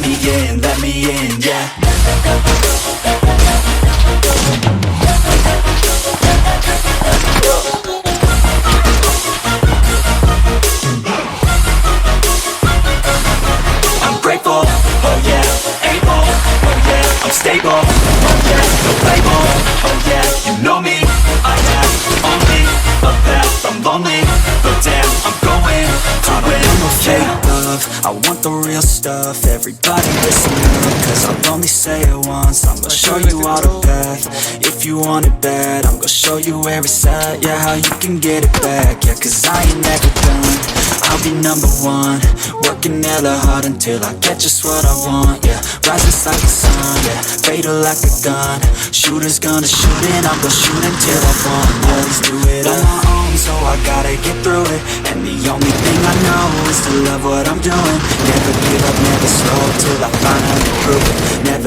let me in, let me in. Yeah. The real stuff, everybody listen up, cause I'll only say it once, I'm gonna show you all the path, if you want it bad, I'm gonna show you where it's at, yeah, how you can get it back, yeah, cause I ain't never done. I'll be number one. Working hella hard until I get just what I want, yeah. Rising like the sun, yeah. Fatal like a gun. Shooters gonna shoot and I'm gonna shoot until I fall. Always do it on my own, so I gotta get through it. And the only thing I know is to love what I'm doing. Never give up, never slow till I finally prove it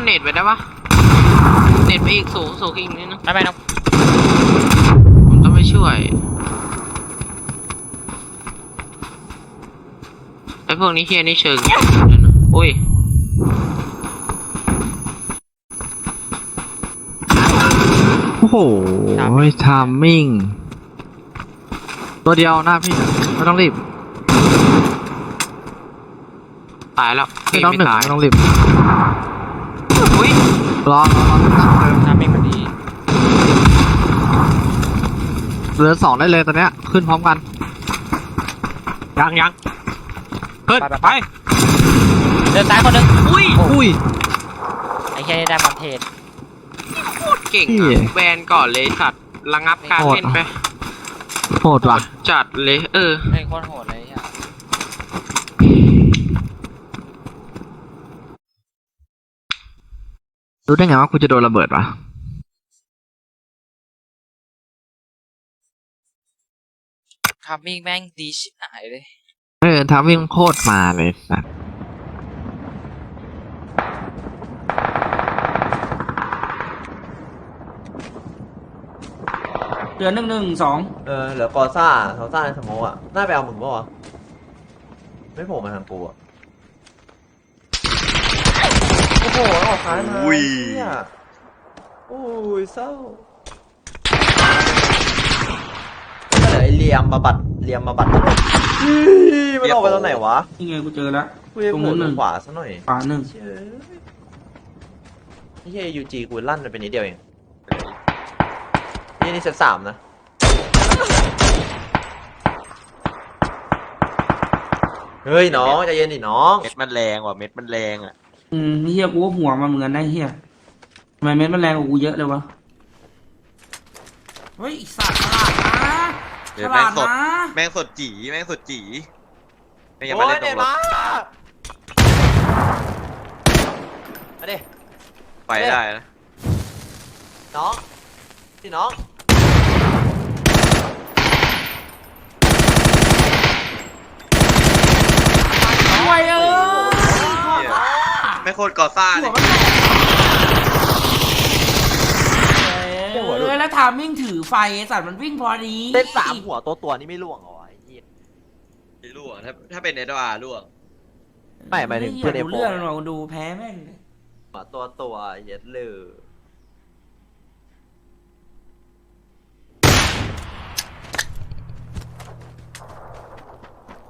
นเน็ตไปได้ปะเน็ตไปอีกสูงสูงอีกนิดนึงไม่ไม่นกผมต้องไปช่วยไอพวกนี้เฮียนี่เชิงเดี๋ยวนะอุ้ยโอ้โหทามมิ่ง ตัวเดียวหน้าพี่นะไม่ต้องรีบ ตายแล้วพี่น้องหนึ่งตายไม่ต้องรีบอุ้ย รอรอรอทำไม่มันดีเหลือสองได้เลยตอนเนี้ย ขึ้นพร้อมกัน ยังยังเพิ่นไปไป ไป เดินซ้ายคนหนึงอุ้ยอุ้ย ไอ้แค่นี้ได้มันเทศโคตรเก่งเหี้อะแบนก่อนเลยสัตว์ระงับการเล่นไปโหดว่ะ จัดเลยเออเล่นโคตรโหดเลยอะ รู้ได้ไงว่ากูจะโดนระเบิดวะทำมิ่งแม่งดีชิบหายเลย เออทามมิ่งโคตรมาเลยสัสเดือนหนึ่งหนึ่งสองเออเหลือกอซ่าซอซ่าในสโมองอะ น่าไปเอามึงปะวะไม่โผล่มาทางกูอะ โอ้โหออกซ้ายมาอุ้ยเหี้ยอุ้ยเศร้าเดี๋ยวไอ้เหลี่ยมมาบัดเหลี่ยมมาบัดอีมันออกไปตอนไหนวะนี่ไงกูเจอแล้วกูจะตรงโผนู้ล่นหนึ่ทางงขวาซะหน่อยขวาหนึ่งเชื่อไม่ใช่ยูจีกูลั่นไปนิดเดียวเองนี่นี่เซตสามนะเฮ้ยน้องใจเย็นดิน้อง เม็ดมันแรงว่ะเม็ดมันแรงอะ อืมเฮียกูก็หัวมาเหมือนกันนะเฮียทำไมเม็ดมันแรงกว่ากูเยอะเลยวะ เฮ้ยไอ้สัตว์ฉลาดนะเดี๋ฉยวแม่ลางดสด นะ แม่งสดจีแม่งสดจีไม่ยังมาโอ้เล่ยนตรเด็ดงรมาถมาดิ ไปได้นะน้องพี่น้องห่วยเอ้ยเหี้ย ไม่โคตรกอซ่าเลยเออแล้วทามมิ่งถือไฟไอ้สัตว์มันวิ่งพอดีเต้นสามหัวตัวตัวนี่ไม่ล่วงเหรอวะไอ้เหี้ย รั่วถ้าถ้าเป็นเนตอารั่วไม่หมายถึงเพื่อนไอ้ไอ้เหี้ยโปร ดูเรื่องมันบอกดูแพ้แม่งเลยหัวตัวตัวเย็ดเลย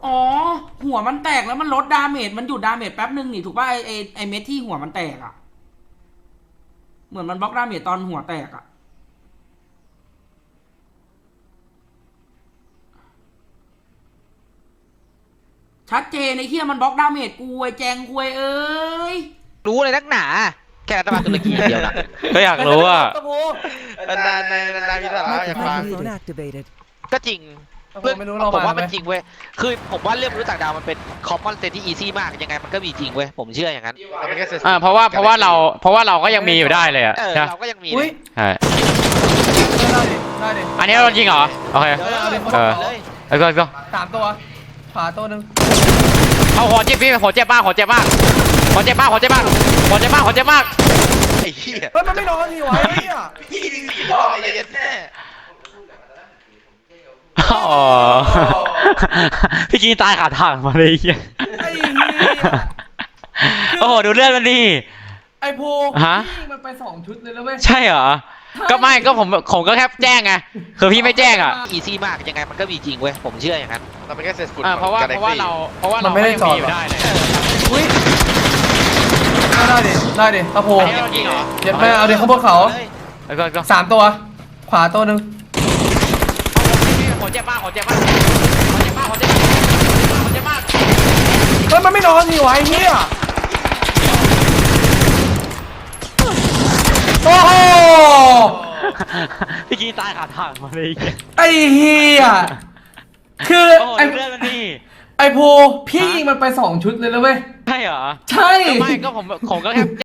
อ๋อ หัวมันแตกแล้วมันลดดาเมจมันหยุดดาเมจแป๊บนึงนี่ถูกป่ะไอไอไอเม็ดที่หัวมันแตกอะเหมือนมันบล็อกดาเมจตอนหัวแตกอะชัดเจนไอ้เหี้ยมันบล็อกดาเมจกูไอ้แจงควยเอ้ยรู้เลยนักหนา แค่รัฐบาลตุรกีอย่างเดียวนะก็อยากรู้ว่าตะโพนานๆในนานๆมีสาระอยากฟัง Microphone activated. ก็จริง ผมไม่รู้เราผมว่ามามันไหมจริงเว้ย คือผมว่าเรื่องมนุษย์ต่างดาวมันเป็นคอมมอนเซนที่อีซี่มาก ยังไงมันก็มีจริงเว้ย ผมเชื่ออย่างนั้นอ่าเพราะว่าเพราะว่าเราเพราะว่าเราก็ยังมีอยู่ได้เลยอะเออใช่เราก็ยังมีอุ้ยใช่ได้ดิได้ดิอันนี้เราจริงเหรอ โอเค เออเอาดิเออเอาเลดิยแล้วก็ก็สามตัวขวาตัวหนึ่งเอาหัวเจ็บพี่หัวเจ็บมากหัวเจ็บมากหัวเจ็บมากหัวเจ็บมากหัวเจ็บมากหัวเจ็บมากไอ้เหี้ยเฮ้ยมันไม่นอนทีวะไอ้เนี่ยพี่ดึงสีพ่อไอ้เหี้ยแน่ อ๋อพี่กีตายขาดทางมาเลยไอ้เหี้ยไอ้เหี้ยโอ้โหดูเลือดมันดิ ไอ้โพฮะพี่มันไปสองชุดเลยแล้วเว้ย ใช่เหรอ ก็ไม่ก็ผมผมก็แค่แจ้งไงคือพี่ไม่แจ้งอะ อีซี่มากยังไงมันก็มีจริงเว้ยผมเชื่ออย่างนั้น เราเป็นแค่เซสฟุตอ่าเพราะว่าเพราะว่าเราเพราะว่าเราก็ยังมีอยู่ได้เลยอุ้ยเอาได้ดิ ได้ดิเอาโพอันนี้เราจริงเหรอเจ็บแม่เอาดิข้างบนเขาเลยแล้วก็ก็สามตัว ขวาตัวหนึ่งหัว เจ็บมากหัวเจ็บมากหัวเจ็บมากหัวเจ็บมากหัวเจ็บมากเฮ้ยมันไม่นอนทีวะไอ้เนี่ยโอ้โหพี่กีตายขาดทางมาเลยไอ้เหี้ยคือโอ้โหไอ้ดูเลือดมันดิไอ้โพพี่ยิงมันไปสองชุดเลยแล้วเว้ย ใช่เหรอ ใช่ก็ไม่ก็ผมผมก็แค่